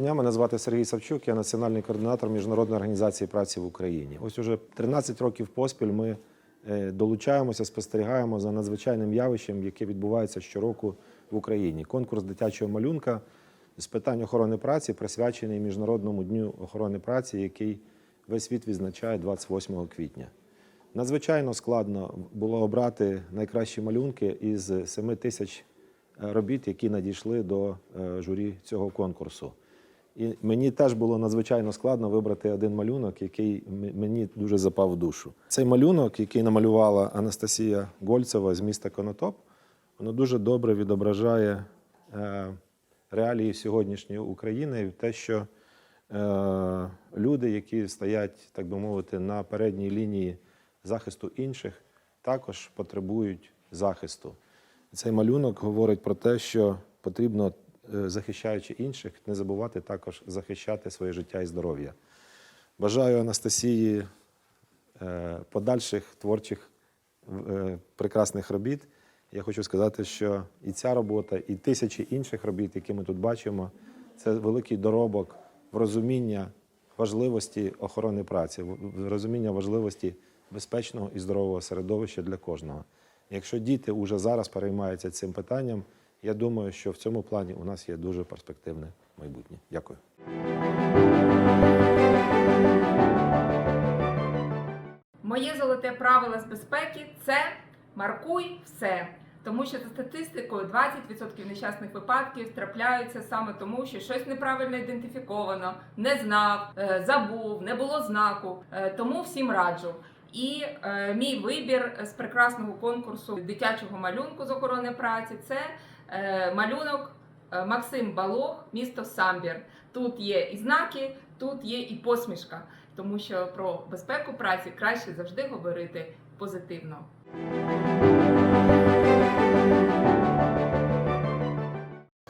Мене звати Сергій Савчук, я національний координатор Міжнародної організації праці в Україні. Ось уже 13 років поспіль ми е, долучаємося, спостерігаємо за надзвичайним явищем, яке відбувається щороку в Україні. Конкурс дитячого малюнка з питань охорони праці присвячений Міжнародному дню охорони праці, який весь світ відзначає 28 квітня. Надзвичайно складно було обрати найкращі малюнки із 7 тисяч е, робіт, які надійшли до е, журі цього конкурсу. І мені теж було надзвичайно складно вибрати один малюнок, який мені дуже запав в душу. Цей малюнок, який намалювала Анастасія Гольцева з міста Конотоп, воно дуже добре відображає е, реалії сьогоднішньої України і те, що е, люди, які стоять, так би мовити, на передній лінії захисту інших, також потребують захисту. Цей малюнок говорить про те, що потрібно, захищаючи інших, не забувати також захищати своє життя і здоров'я. Бажаю Анастасії е, подальших творчих е, прекрасних робіт. Я хочу сказати, що і ця робота, і тисячі інших робіт, які ми тут бачимо, це великий доробок в розуміння важливості охорони праці, в розуміння важливості безпечного і здорового середовища для кожного. Якщо діти вже зараз переймаються цим питанням, я думаю, що в цьому плані у нас є дуже перспективне майбутнє. Дякую. Моє золоте правило з безпеки це маркуй все. Тому що за статистикою 20% нещасних випадків трапляються саме тому, що щось неправильно ідентифіковано, не знав, е, забув, не було знаку. Е, Тому всім раджу. І е, мій вибір з прекрасного конкурсу дитячого малюнку з охорони праці це малюнок е, Максим Балох, місто Самбір. Тут є і знаки, тут є і посмішка, тому що про безпеку праці краще завжди говорити позитивно.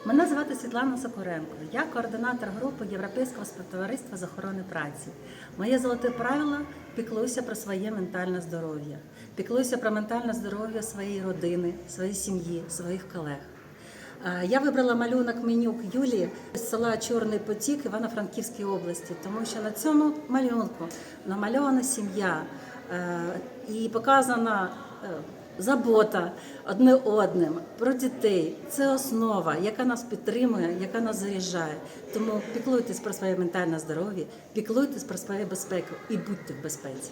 Мене звати Світлана Сокоренко. Я координатор групи Європейського співтовариства з охорони праці. Моє золоте правило піклуйся про своє ментальне здоров'я, піклуйся про ментальне здоров'я своєї родини, своєї сім'ї, своїх колег. Я вибрала малюнок менюк Юлії з села Чорний Потік Івано-Франківської області, тому що на цьому малюнку намальована сім'я е, і показана е, забота одне одним про дітей. Це основа, яка нас підтримує, яка нас заряджає. Тому піклуйтесь про своє ментальне здоров'я, піклуйтесь про свою безпеку і будьте в безпеці.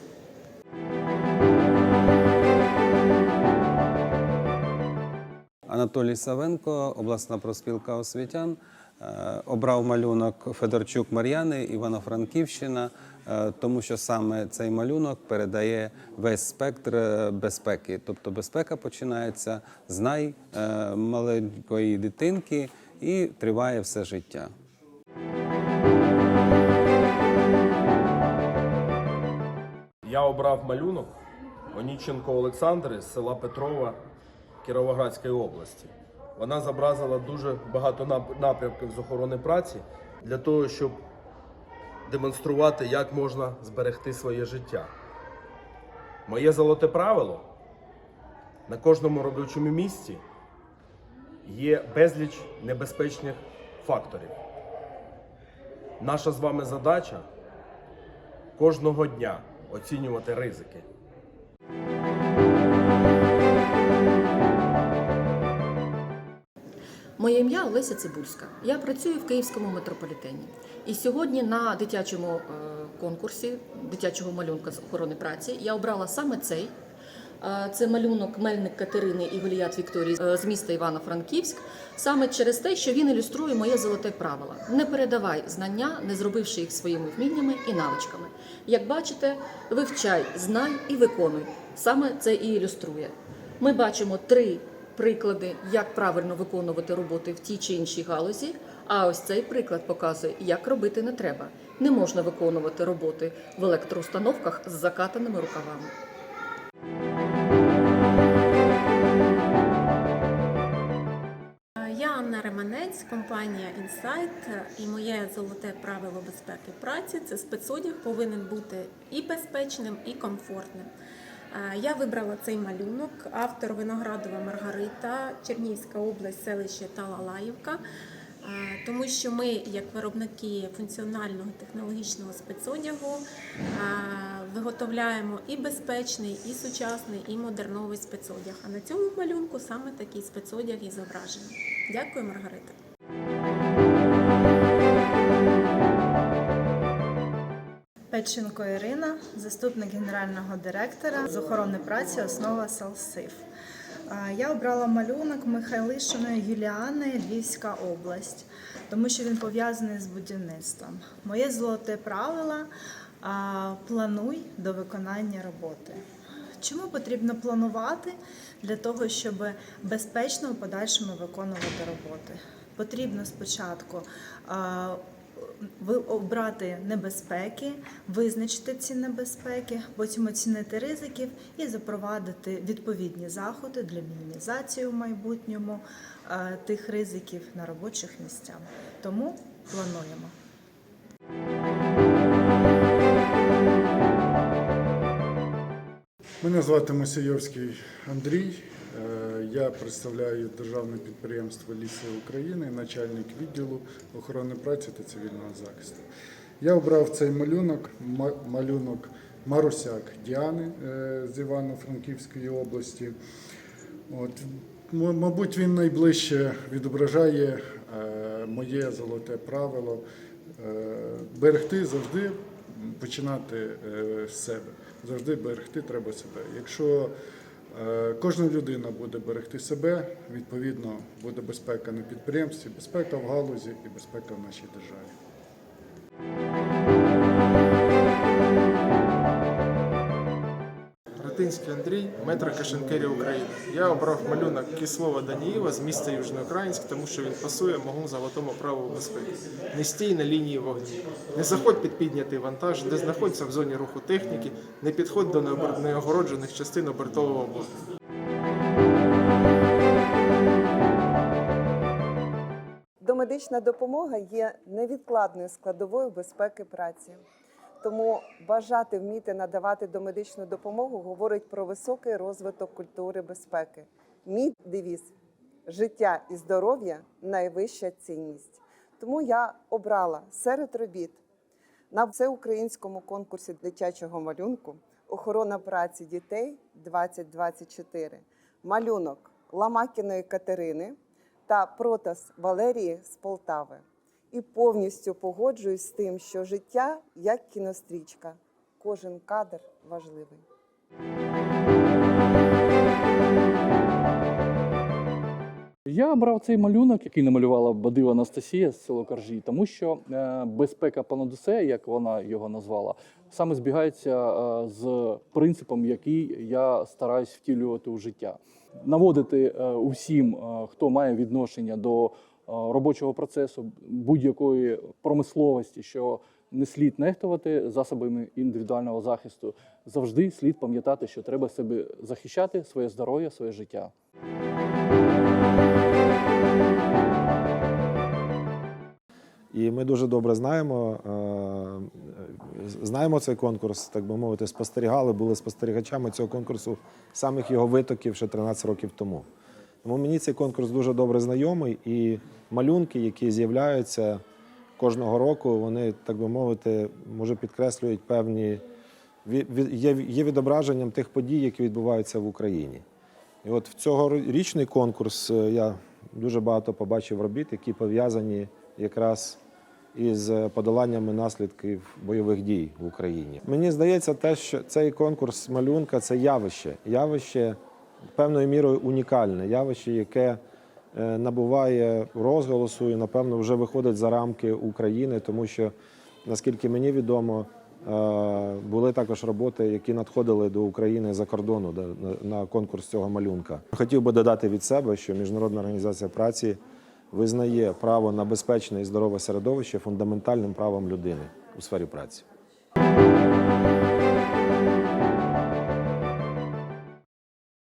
Анатолій Савенко, обласна проспілка освітян, е, обрав малюнок Федорчук Мар'яни, Івано-Франківщина, е, тому що саме цей малюнок передає весь спектр е, безпеки. Тобто безпека починається з наймаленької дитинки і триває все життя. Я обрав малюнок Оніченко Олександри з села Петрова Кіровоградської області. Вона зобразила дуже багато напрямків з охорони праці для того, щоб демонструвати, як можна зберегти своє життя. Моє золоте правило на кожному робочому місці є безліч небезпечних факторів. Наша з вами задача кожного дня оцінювати ризики. Моє ім'я Олеся Цибульська. Я працюю в Київському метрополітені. І сьогодні на дитячому е, конкурсі дитячого малюнка з охорони праці я обрала саме цей. Е, Це малюнок Мельник Катерини і Голіят Вікторії е, з міста Івано-Франківськ, саме через те, що він ілюструє моє золоте правило. Не передавай знання, не зробивши їх своїми вміннями і навичками. Як бачите, вивчай, знай і виконуй. Саме це і ілюструє. Ми бачимо три приклади, як правильно виконувати роботи в тій чи іншій галузі. А ось цей приклад показує, як робити не треба. Не можна виконувати роботи в електроустановках з закатаними рукавами. Я Анна Реманець, компанія Insight і моє золоте правило безпеки праці це спецодяг повинен бути і безпечним, і комфортним. Я вибрала цей малюнок, автор Виноградова Маргарита, Чернігівська область, селище Талалаївка. тому що ми, як виробники функціонального технологічного спецодягу, виготовляємо і безпечний, і сучасний, і модерновий спецодяг. А на цьому малюнку саме такий спецодяг і зображений. Дякую, Маргарита. Печенко Ірина, заступник генерального директора з охорони праці, основа СалСИФ. Я обрала малюнок Михайлишиної Юліани, Львівська область, тому що він пов'язаний з будівництвом. Моє золоте правило плануй до виконання роботи. Чому потрібно планувати для того, щоб безпечно у подальшому виконувати роботи? Потрібно спочатку обрати небезпеки, визначити ці небезпеки, потім оцінити ризиків і запровадити відповідні заходи для мінімізації в майбутньому е, тих ризиків на робочих місцях. Тому плануємо. Мене звати Мосійовський Андрій. Е, Я представляю державне підприємство Ліси України, начальник відділу охорони праці та цивільного захисту. Я обрав цей малюнок, малюнок Марусяк Діани е, з Івано-Франківської області. От, мабуть, він найближче відображає е, моє золоте правило берегти завжди починати з себе. Завжди берегти треба себе. Якщо кожна людина буде берегти себе, відповідно буде безпека на підприємстві, безпека в галузі і безпека в нашій державі. Ратинський Андрій, метро Кашенкері України. Я обрав малюнок Кислова Даніїва з міста Южноукраїнськ, тому що він пасує мого золотому праву безпеки. Не стій на лінії вогню. Не заходь під піднятий вантаж, де знаходься в зоні руху техніки, не підходь до неогороджених частин обертового блоку. Домедична допомога є невідкладною складовою безпеки праці. Тому бажати вміти надавати домедичну допомогу говорить про високий розвиток культури безпеки. Мій девіз життя і здоров'я найвища цінність. Тому я обрала серед робіт на всеукраїнському конкурсі дитячого малюнку Охорона праці дітей 2024 малюнок Ламакіної Катерини та Протас Валерії з Полтави. І повністю погоджуюсь з тим, що життя як кінострічка, кожен кадр важливий. Я обрав цей малюнок, який намалювала Бадива Анастасія з село Коржі, тому що е, безпека Панодусе, як вона його назвала, саме збігається е, з принципом, який я стараюсь втілювати у життя. Наводити е, усім, хто має відношення до робочого процесу будь-якої промисловості, що не слід нехтувати засобами індивідуального захисту. Завжди слід пам'ятати, що треба себе захищати, своє здоров'я, своє життя. І ми дуже добре знаємо, е, знаємо цей конкурс, так би мовити, спостерігали, були спостерігачами цього конкурсу самих його витоків ще 13 років тому. Тому мені цей конкурс дуже добре знайомий, і малюнки, які з'являються кожного року, вони, так би мовити, може підкреслюють певні є, відображенням тих подій, які відбуваються в Україні. І от в цьогорічний конкурс е, я дуже багато побачив робіт, які пов'язані якраз із подоланнями наслідків бойових дій в Україні. Мені здається, те, що цей конкурс малюнка це явище, явище певною мірою унікальне, явище, яке е, набуває розголосу і, напевно, вже виходить за рамки України, тому що, наскільки мені відомо, е, були також роботи, які надходили до України за кордону на конкурс цього малюнка. Хотів би додати від себе, що Міжнародна організація праці визнає право на безпечне і здорове середовище фундаментальним правом людини у сфері праці.